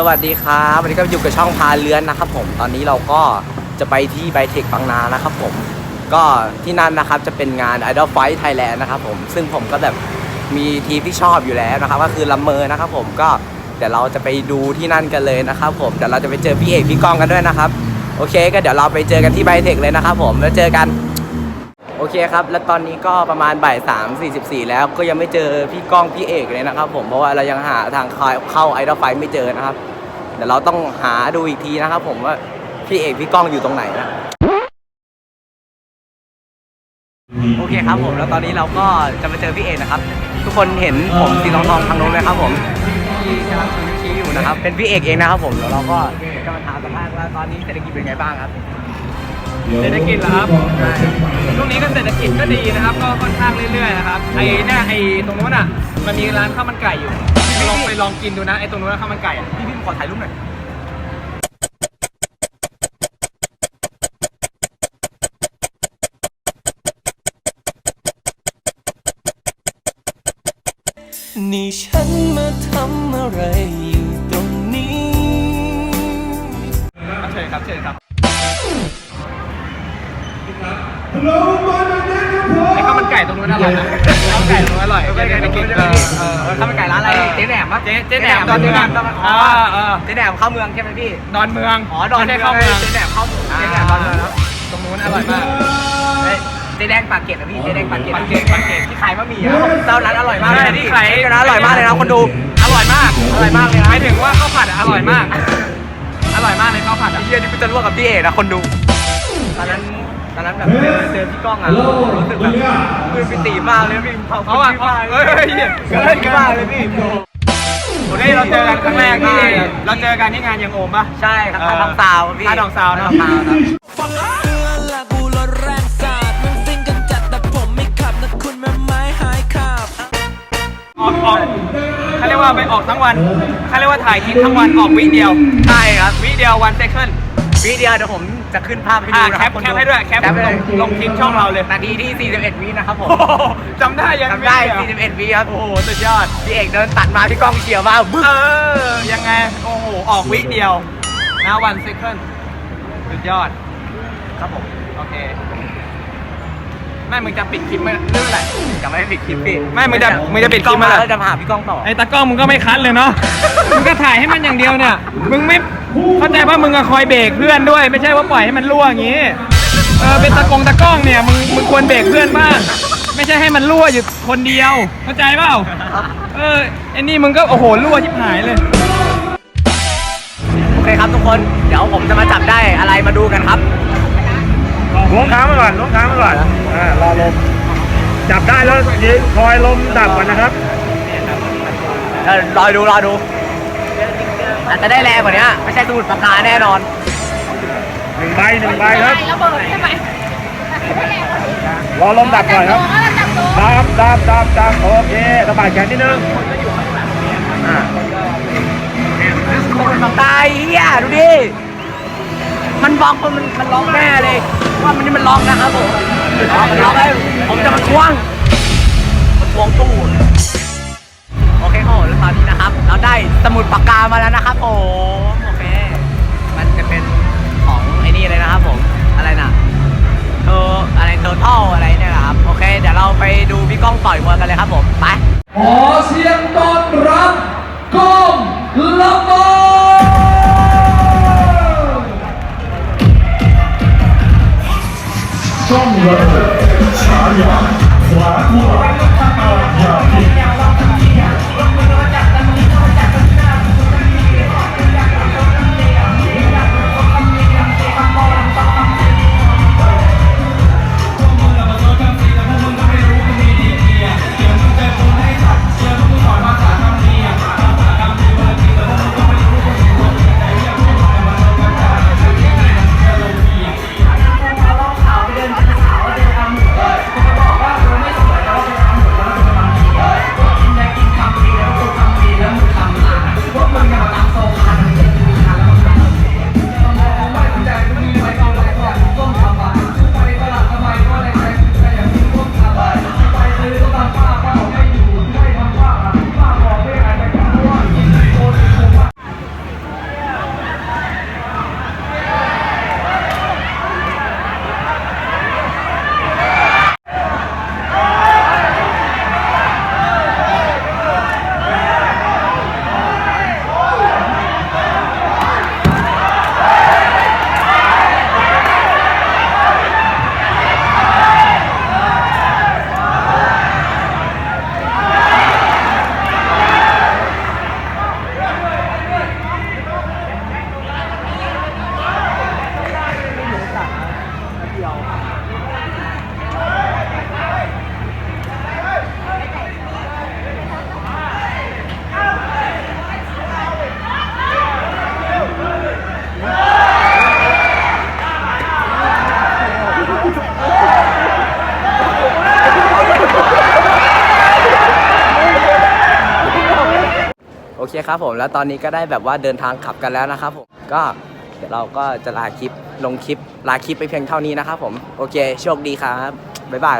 สวัสดีครับวันนี้ก็อยู่กับช่องพาเรือนนะครับผมตอนนี้เราก็จะไปที่ไบเทคบางนานะครับผมก็ที่นั่นนะครับจะเป็นงาน Idol Fight Thailand นะครับผมซึ่งผมก็แบบมีทีมที่ชอบอยู่แล้วนะครับก็คือลัมเมอร์นะครับผมก็เดี๋ยวเราจะไปดูที่นั่นกันเลยนะครับผมเดี๋ยวเราจะไปเจอพี่เอกพี่ก้องกันด้วยนะครับ โอเค ก็เดี๋ยวเราไปเจอกันที่ไบเทคเลยนะครับผมแล้วเจอกัน เคครับ แล้วตอนนี้ก็ประมาณบ่ายสามสี่สิบสี่แล้วก็ยังไม่เจอพี่ก้องพี่เอกเลยนะครับผมเพราะว่าเรายังหาทางเข้าไอดอลไฟไม่เจอนะครับเดี๋ยวเราต้องหาดูอีกทีนะครับผมว่าพี่เอกพี่ก้องอยู่ตรงไหนนะโอเคครับผมแล้วตอนนี้เราก็จะมาเจอพี่เอกนะครับ ทุกคนเห็นผมสีทองทองๆทางโน้นไหมครับผมที่กำลังชี้อยู่นะครับ เป็นพี่เอกเองนะครับผมแล้วเราก็จะมาถามสัมภาษณ์ว่าตอนนี้เศรษฐกิจเป็นไงบ้างครับ เศรษฐกิจเหรอครับช่วงนี้ก็เศรษฐกิจก็ดีนะครับ ก็ค่อนข้างเรื่อยๆนะครับไอ้เนี่ยไอ้ตรงนู้นอะมันมีร้านข้าวมันไก่อยู่ลองไปลองกินดูนะไอ้ตรงนู้นข้าวมันไก่อะพี่พี่ขอถ่ายรูปหน่อยนี่ฉันมาทำอะไรอยู่ตรงนี้เชิญครับเชิญครับ ไอ้ข้าวมันไก่ตรงนู้นอร่อยนะข้าวมันไก่ตรงนู้นอร่อยไม่ได้ไปกินไม่เอได้อเออเออข้าวมันไก่ร้านอะไรเจ๊แหนมปะเจ๊เจ๊แหนมดอนเมืองอ๋ออ่าเออเจ๊แหนมเข้าเมืองใช่ไหมพี่ดอนเมืองอ๋อดอนไม่ใช่เข้าเมืองเจ๊แหนมเข้าเมืองเจ๊แหนมดอนเมืองครับตรงนู้นอร่อยมากเฮ้ยเจ๊แดงปากเกร็ดนะพี่เจ๊แดงปากเกร็ดปากเกร็ดปากเกร็ดที่ขายบะหมี่อะเจ้าร้านอร่อยมากเลยใช่นะที่พี่ขายเจ้าร้านอร่อยมากเลยนะคนดูอร่อยมากอร่อยมากเลยนะหมายถึงว่าข้าวผัดอะอร่อยมาก อร่อยมากเลยข้าวผัดอะไอ้เหี้ยนี่กูจะลวกกับพี่เอกนะคนดูตอนนั้น ตอนนั้นแบบเจอเจอพี่ก้องอะรู้สึกแบบคือปิติมากเลยพี่เพราะว่ามากเฮ้ยเฮ้ยเฮ้ยเกินมากเลยพี่โอ้ได้เราเจอกันครั้งแรกที่เราเจอกันที่งานยังโอมปะใช่ครับท่าทองซาวพี่ท่าทองซาวน์นะท่ทองซาวน์ครับฟังเพื่อนและกูรถแรงสาดมันซิ่งกันจัดแต่ผมไม่ขับนะคุณแม่ไม้หายขับออกออกเขาเรียกว่าไปออกทั้งวันเขาเรียกว่าถ่ายคลิปทั้งวันออกวิเดียวใช่ครับวิเดียววันเซคัน วิดีโอเดี๋ยวผมจะขึ้นภาพให้ดูอ่านะแคครับปแคปให้ด้วยแคปให้ลงลงคลิปช่องเราเลยนาทีที่ 41 วินะครับผมโอ้โหจำได้ยังจำได้ม่เหรอ41 วิครับโอ้โหสุดยอด พี่เอกเดินตัดมาพี่ก้องเฉียวมาบึ้งเออยังไงโอ้โหออกวิเดียวนะวันเซคันสุดยอดครับผม โอเค แม่มึงจะปิดคลิปเมื่อเรื่องอะไรจะไม่ปิดคลิปพี่ไม่มึงจะมึงจะปิดคลิปมาเมื่อไหร่แล้วจะมาหาพี่ก้องต่อไอ้ตากล้องมึงก็ไม่คัดเลยเนาะ มึงก็ถ่ายให้มันอย่างเดียวเนี่ย มึงไม่เข้าใจว่ามึงอะคอยเบรกเพื่อนด้วย ไม่ใช่ว่าปล่อยให้มันรั่วอย่างงี้ เออเป็นตากงตากล้องเนี่ยมึงมึงควรเบรกเพื่อนบ้าง ไม่ใช่ให้มันรั่วอยู่คนเดียว เข้าใจเปล่า เออไอ้นี่มึงก็โอ้โหรั่วชิบหายเลย โอเคครับทุกคน เดี๋ยวผมจะมาจับได้อะไรมาดูกันครับ ล้วงค้างมาก่อนล้วงค้างมาก่อนอ่ารอลม จับได้แล้วยิงคอยลมดับก่อนนะครับเออรอดูรอดู อาจจะได้แรงกว่านี้ไม่ใช่สมุดปากกาแน่นอนหนึ่งใบหนึ่งใบครับ ระเบิดใช่ไหมรอลมดับก่อนครับ ดับดับดับดับโอเคสบายแขนนิดนึงอ่าสมุดปากกาไอ้เฮียดูดิ มันบล็อกมันมันล็อกแน่เลย ว่ามันนี่มันล็อกนะครับผมอ๋อมันล็อกแล้ผมจะมาทวงมาทวงตู้โอเคครับผมแล้วตอนนี้นะครับ เราได้สมุดปากกามาแล้วนะครับผมโอเค มันจะเป็นของไอ้นี่เลยนะครับผม อะไรนะเธออะไรเทอร์ทัลอะไรเนี่ยนะครับ โอเค เดี๋ยวเราไปดูพี่ก้องต่อยมวยกันเลยครับผม ไป ขอเสียงต้อนรับก้องละเมอ ช่องระเครับผม แล้วตอนนี้ก็ได้แบบว่าเดินทางขับกันแล้วนะครับผม ก็เดี๋ยวเราก็จะลาคลิปลงคลิปลาคลิปไปเพียงเท่านี้นะครับผม โอเค โชคดีครับ บ๊ายบาย